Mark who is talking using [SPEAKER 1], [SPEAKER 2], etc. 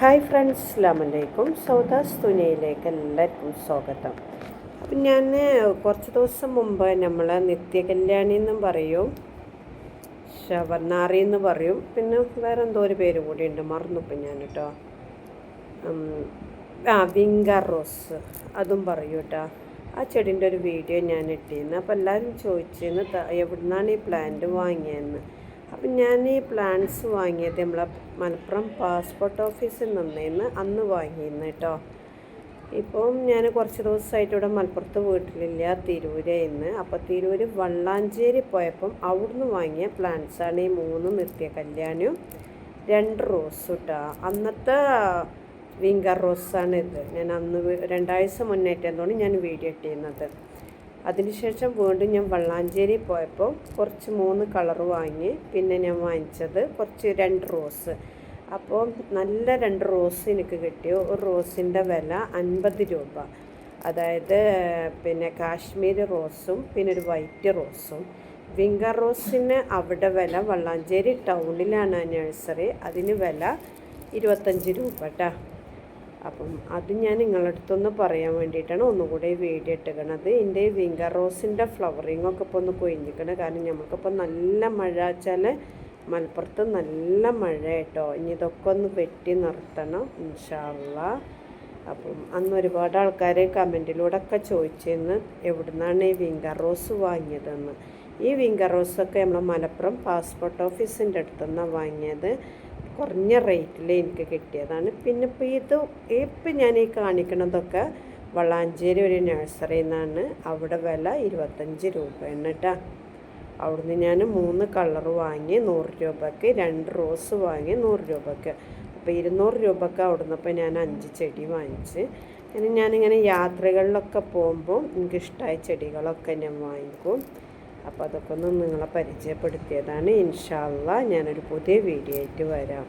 [SPEAKER 1] Hi friends അസ്ലാമലൈക്കും സൗദാസ് തുനിയയിലേക്ക് എല്ലാവർക്കും സ്വാഗതം. അപ്പം ഞാൻ കുറച്ച് ദിവസം മുമ്പ് നമ്മൾ നിത്യകല്യാണി എന്നും പറയും ശവർണാറി എന്ന് പറയും. പിന്നെ വേറെ എന്തോ ഒരു പേര് കൂടി കൂടിയുണ്ട് മറന്നിപ്പം ഞാൻ കേട്ടോ. ആ വിങ്ക റോസ് അതും പറയൂ കേട്ടോ. ആ ചെടീന്റെ ഒരു വീഡിയോ ഞാൻ ഇട്ടിരുന്നു. അപ്പോൾ എല്ലാവരും ചോദിച്ചിരുന്നു എവിടുന്നാണ് ഈ പ്ലാന്റ് വാങ്ങിയതെന്ന്? അപ്പം ഞാൻ ഈ പ്ലാന്റ്സ് വാങ്ങിയത് നമ്മളെ മലപ്പുറം പാസ്പോർട്ട് ഓഫീസിൽ നിന്നേന്ന് അന്ന് വാങ്ങിയിരുന്നു കേട്ടോ. ഇപ്പം ഞാൻ കുറച്ച് ദിവസമായിട്ട് ഇവിടെ മലപ്പുറത്ത് വീട്ടിലില്ല തിരൂരായിരുന്നു അപ്പോൾ തിരൂർ വള്ളാഞ്ചേരി പോയപ്പം അവിടുന്ന് വാങ്ങിയ പ്ലാന്റ്സാണ് ഈ മൂന്ന് നിർത്തിയ കല്യാണിയും രണ്ട് റോസ് കേട്ടോ അന്നത്തെ വിങ്കർ റോസാണ് ഇത്. ഞാൻ അന്ന് രണ്ടാഴ്ച മുന്നേറ്റത്തോണ്ട് ഞാൻ വീഡിയോ ഇട്ടിരുന്നത് അതിനുശേഷം വീണ്ടും ഞാൻ വള്ളാഞ്ചേരി പോയപ്പോൾ കുറച്ച് മൂന്ന് കളർ വാങ്ങി. പിന്നെ ഞാൻ വാങ്ങിച്ചത് കുറച്ച് രണ്ട് റോസ്. അപ്പോൾ നല്ല രണ്ട് റോസ് എനിക്ക് കിട്ടി ഒരു റോസിന്റെ വില അൻപത് രൂപ. അതായത് പിന്നെ കാശ്മീർ റോസും പിന്നെ ഒരു വൈറ്റ് റോസും. വിങ്കർ റോസിന് അവിടെ വില വള്ളാഞ്ചേരി ടൗണിലാണ് നഴ്സറി. അതിന് വില ഇരുപത്തഞ്ച് രൂപ കേട്ടോ അപ്പം അത് ഞാൻ നിങ്ങളുടെ അടുത്തൊന്ന് പറയാൻ വേണ്ടിയിട്ടാണ് ഒന്നുകൂടെ വീഡിയോ ഇട്ടുകണത് എന്റെ വിങ്കർ റോസിന്റെ ഫ്ലവറിങ് ഒക്കെ ഇപ്പോൾ ഒന്ന് കൊഴിഞ്ഞിക്കണം കാരണം നമുക്കിപ്പോൾ നല്ല മഴ വെച്ചാൽ മലപ്പുറത്ത് നല്ല മഴ കേട്ടോ ഇനി ഇതൊക്കെ ഒന്ന് വെട്ടി നിർത്തണം ഇൻഷാല്ല അപ്പം അന്ന് ഒരുപാട് ആൾക്കാർ കമന്റിലൂടെ ഒക്കെ ചോദിച്ചിരുന്നു എവിടുന്നാണ് ഈ വിങ്കർ റോസ് വാങ്ങിയതെന്ന്? ഈ വിങ്കർ റോസൊക്കെ നമ്മൾ മലപ്പുറം പാസ്പോർട്ട് ഓഫീസിന്റെ അടുത്തുനിന്നാണ് വാങ്ങിയത്. കുറഞ്ഞ റേറ്റിൽ എനിക്ക് കിട്ടിയതാണ്. പിന്നെ ഇപ്പോൾ ഇത് ഇപ്പം ഞാൻ ഈ കാണിക്കണതൊക്കെ വളാഞ്ചേരി ഒരു നഴ്സറിയിൽ നിന്നാണ് അവിടെ വില ഇരുപത്തഞ്ച് രൂപയാണ് കേട്ടോ അവിടുന്ന് ഞാൻ മൂന്ന് കളർ വാങ്ങി നൂറ് രൂപയ്ക്ക് രണ്ട് റോസ് വാങ്ങി നൂറ് രൂപയ്ക്ക് അപ്പോൾ ഇരുന്നൂറ് രൂപയ്ക്ക് അവിടുന്ന് ഇപ്പം ഞാൻ അഞ്ച് ചെടി വാങ്ങിച്ച്. പിന്നെ ഞാനിങ്ങനെ യാത്രകളിലൊക്കെ പോകുമ്പോൾ എനിക്കിഷ്ടമായ ചെടികളൊക്കെ ഞാൻ വാങ്ങിക്കും. അപ്പോൾ അതൊക്കെ ഒന്ന് നിങ്ങളെ പരിചയപ്പെടുത്തിയതാണ്. ഇൻഷാല്ല ഞാനൊരു പുതിയ വീഡിയോ ആയിട്ട് വരാം.